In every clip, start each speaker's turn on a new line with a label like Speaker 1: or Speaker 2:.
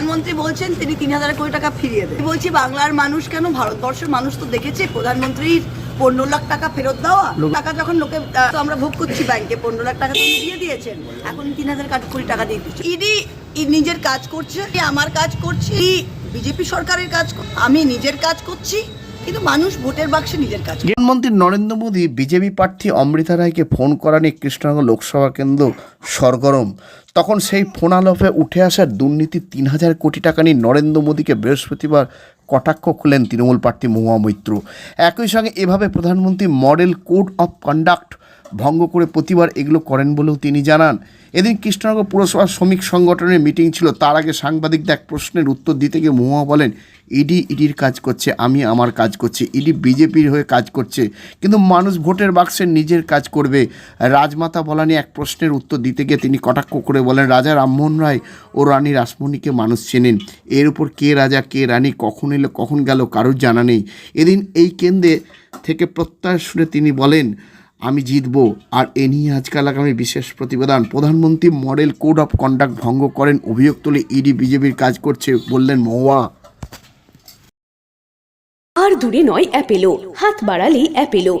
Speaker 1: প্রধানমন্ত্রী বলছেন তিনি তিন হাজার কোটি টাকা ফিরিয়ে দেবেন বলছি বাংলার মানুষ কেন? ভারতবর্ষের মানুষ তো দেখেছে প্রধানমন্ত্রীর পনেরো লাখ টাকা ফেরত দেওয়া। টাকা যখন লোকে তো আমরা ভোগ করছি ব্যাংকে পনেরো লাখ টাকা তো দিয়ে দিয়েছেন। এখন তিন হাজার কোটি টাকা দিয়ে দিচ্ছে। ইডি নিজের কাজ করছে আমার কাজ করছি বিজেপি সরকারের কাজ আমি নিজের কাজ করছি কিন্তু
Speaker 2: প্রধানমন্ত্রী নরেন্দ্র মোদী, বিজেপি প্রার্থী অমৃতা রায়কে ফোন করা নিয়ে কৃষ্ণনগর লোকসভা কেন্দ্র সরগরম। তখন সেই ফোন আলোপে উঠে আসার দুর্নীতি তিন হাজার কোটি টাকা নিয়ে নরেন্দ্র মোদীকে বৃহস্পতিবার কটাক্ষ খুলেন তৃণমূল প্রার্থী মহুয়া মৈত্র। একই সঙ্গে এভাবে প্রধানমন্ত্রী মডেল কোড অফ কন্ডাক্ট ভঙ্গ করে প্রতিবার এগুলো করেন বলেও তিনি জানান। এদিন কৃষ্ণনগর পুরসভার শ্রমিক সংগঠনের মিটিং ছিল। তার আগে সাংবাদিকদের এক প্রশ্নের উত্তর দিতে গিয়ে মহুয়া বলেন, ইডি, ইডির কাজ করছে, আমি আমার কাজ করছি। ইডি বিজেপির হয়ে কাজ করছে। কিন্তু মানুষ ভোটের বাক্সে নিজের কাজ করবে। রাজমাতা বলা নিয়ে এক প্রশ্নের উত্তর দিতে গিয়ে তিনি কটাক্ষ করে বলেন, রাজা রামমোহন রায় ও রানী রাসমণিকে মানুষ চেনেন। এর উপর কে রাজা, কে রানী, কখন এলো, কখন গেল, কারোর জানা নেই। এদিন এই কেন্দ্রে থেকে প্রত্যয় শুনে তিনি বলেন আমি জিতব। আর এ নিয়ে আজকাল আগামী বিশেষ প্রতিবেদন। প্রধানমন্ত্রী মডেল কোড অফ কন্ডাক্ট ভঙ্গ করেন। অভিযোগ তুলে ইডি, বিজেপির কাজ করছে বললেন মহুয়া।
Speaker 3: আর দূরে নয়, অ্যাপেলো। হাত বাড়ালেই Apollo.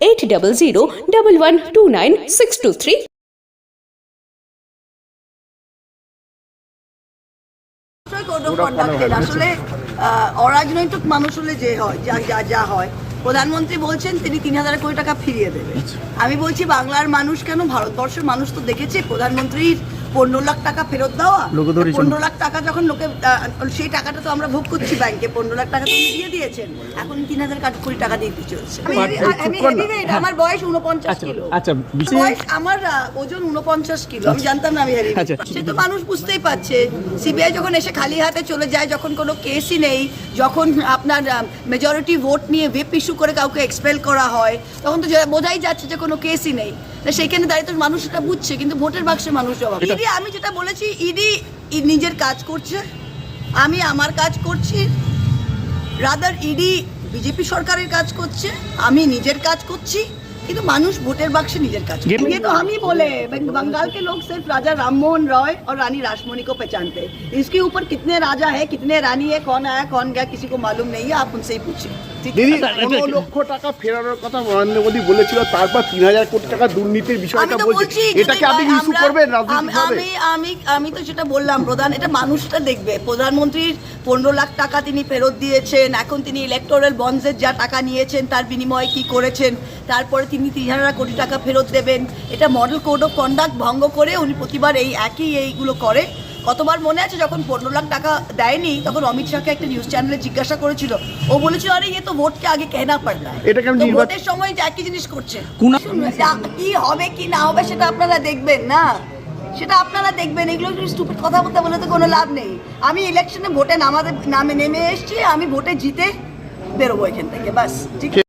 Speaker 3: Eight double zero double one two
Speaker 1: nine six two three আসলে আহ, অরাজনৈতিক মানুষ হলে যে হয় যা যা যা হয় প্রধানমন্ত্রী বলছেন তিনি তিন হাজার কোটি টাকা ফিরিয়ে দেবেন। আমি বলছি বাংলার মানুষ কেন? ভারতবর্ষের মানুষ তো দেখেছে প্রধানমন্ত্রীর পনেরো লাখ টাকা ফেরত দেওয়া? পনেরো লাখ টাকা যখন লোকে সেই টাকাটা তো আমরা ভোগ করছি ব্যাংকে। পনেরো লাখ টাকা তো দিয়ে দিয়েছেন। এখন তিন হাজার কোটি টাকা দিয়ে দিতে চলছে। আমি আমি heavyweight, আমার বয়স উনপঞ্চাশ কিলো।
Speaker 4: আচ্ছা,
Speaker 1: বয়স আমার ওজন উনপঞ্চাশ কিলো। আমি জানতাম না আমি হেভি
Speaker 4: আচ্ছা।
Speaker 1: সে তো মানুষ বুঝতেই পারছে। সিবিআই যখন এসে খালি হাতে চলে যায় যখন কোনো কেসই নেই যখন আপনার মেজরিটি ভোট নিয়ে ভেপ ইস্যু করে কাউকে এক্সপেল করা হয় তখন তো বোঝাই যাচ্ছে যে কোনো কেসই নেই। সেখানে দাঁড়িয়ে তো মানুষ এটা বুঝছে কিন্তু ভোটের বাক্সে মানুষ জবাব ইডি আমি যেটা বলেছি ইডি নিজের কাজ করছে আমি আমার কাজ করছি রাদার ইডি বিজেপি সরকারের কাজ করছে আমি নিজের কাজ করছি কিন্তু মানুষ ভোটের বাক্সে নিজের কাজ করছে। ये तो हम ही बोले बंगाल के लोग सिर्फ राजा राममोहन रॉय और रानी रासमणि को पहचानते हैं इसके ऊपर कितने राजा है कितने रानी है कौन आया कौन गया किसी को मालूम नहीं है आप उनसे ही पूछिए ठीक है?
Speaker 5: দিদি পনেরো লক্ষ টাকা ফেরানোর কথা নরেন্দ্র মোদী বলেছিল তারপর তিন হাজার কোটি টাকা দুর্নীতির
Speaker 1: আমি
Speaker 5: বিষয়টা
Speaker 1: তো
Speaker 5: বলছে
Speaker 1: বলছি
Speaker 5: এটাকে
Speaker 1: যদি
Speaker 5: আপনি ইস্যু
Speaker 1: আমরা-
Speaker 5: করবেন
Speaker 1: আমি
Speaker 5: রাজনৈতিকভাবে
Speaker 1: আমি আমি আমি তো যেটা বললাম প্রধান এটা মানুষটা দেখবে প্রধানমন্ত্রীর পনেরো লাখ টাকা তিনি ফেরত দিয়েছেন এখন তিনি ইলেকটোরাল বন্ডসের যা টাকা নিয়েছেন তার বিনিময়ে কি করেছেন তারপরে তিনি তিন হাজার কোটি টাকা ফেরত দেবেন। এটা মডেল কোড অফ কন্ডাক্ট ভঙ্গ করে উনি প্রতিবার এই একই এইগুলো করে। কতবার মনে আছে যখন পনেরো লাখ টাকা দেয়নি তখন অমিত শাহকে একটা নিউজ চ্যানেলে জিজ্ঞাসা করেছিল। ও বলেছিল আরে ইয়ে তো ভোটকে আগে কেনা পারলা ভোটের সময় যে একই জিনিস করছে। কি হবে কি না হবে সেটা আপনারা দেখবেন না? সেটা আপনারা দেখবেন। এগুলো স্টুপিড কথা বলতে বলে তো কোনো লাভ নেই। আমি ইলেকশনে ভোটে নামাতে নামে নেমে এসেছি আমি ভোটে জিতে বেরোবো এখান থেকে বাস। ঠিক